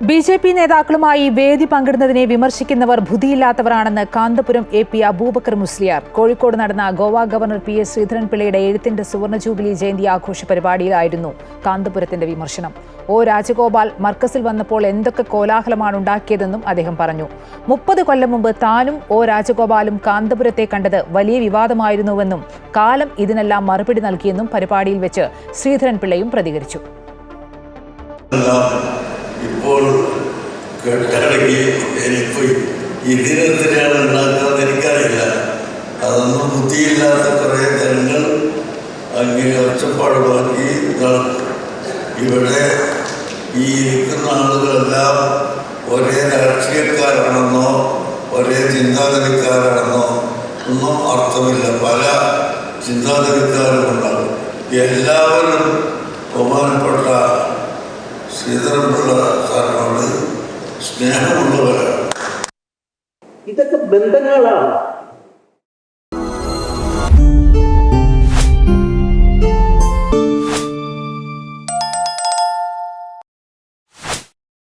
B J P നേതാക്കളുമായി വേദി പങ്കിടുന്നതിനെ വിമർശിക്കുന്നവർ ബുദ്ധിയില്ലാത്തവരാണെന്ന് കാന്തപുരം എ പി അബൂബക്കർ മുസ്ലിയാർ. കോഴിക്കോട് നടന്ന ഗോവ ഗവർണർ പി എസ് ശ്രീധരൻപിള്ളയുടെ എഴുത്തിന്റെ സുവർണ ജൂബിലി ജയന്തി ആഘോഷ പരിപാടിയിലായിരുന്നു കാന്തപുരത്തിന്റെ വിമർശനം. ഓ രാജഗോപാൽ മർക്കസിൽ വന്നപ്പോൾ എന്തൊക്കെ കോലാഹലമാണ് ഉണ്ടാക്കിയതെന്നും അദ്ദേഹം പറഞ്ഞു. മുപ്പത് കൊല്ലം മുമ്പ് താനും ഓ രാജഗോപാലും കാന്തപുരത്തെ കണ്ടത് വലിയ വിവാദമായിരുന്നുവെന്നും കാലം ഇതിനെല്ലാം മറുപടി നൽകിയെന്നും പരിപാടിയിൽ വെച്ച് ശ്രീധരൻപിള്ളയും പ്രതികരിച്ചു. ഇപ്പോൾ കേട്ടാണെങ്കിൽ എനിക്ക് ഇതിനെതിരെയാണ് ഉണ്ടാക്കുന്നത് എനിക്കറിയില്ല. അതൊന്നും ബുദ്ധിയില്ലാത്ത കുറേ ജനങ്ങൾ അങ്ങനെ ഒച്ചപ്പാട് നടക്കും ഇവിടെ ഈ ഇരിക്കുന്ന ആളുകളെല്ലാം ഒരേ രാഷ്ട്രീയക്കാരാണെന്നോ ഒരേ ചിന്താഗതിക്കാരാണെന്നോ ഒന്നും അർത്ഥമില്ല. പല ചിന്താഗതിക്കാരും ഉണ്ടാകും. എല്ലാവരും ശ്രീധരൻപിള്ള സാറിനോട് സ്നേഹമുള്ളവരാണ്. ഇതൊക്കെ ബന്ധങ്ങളാണ്.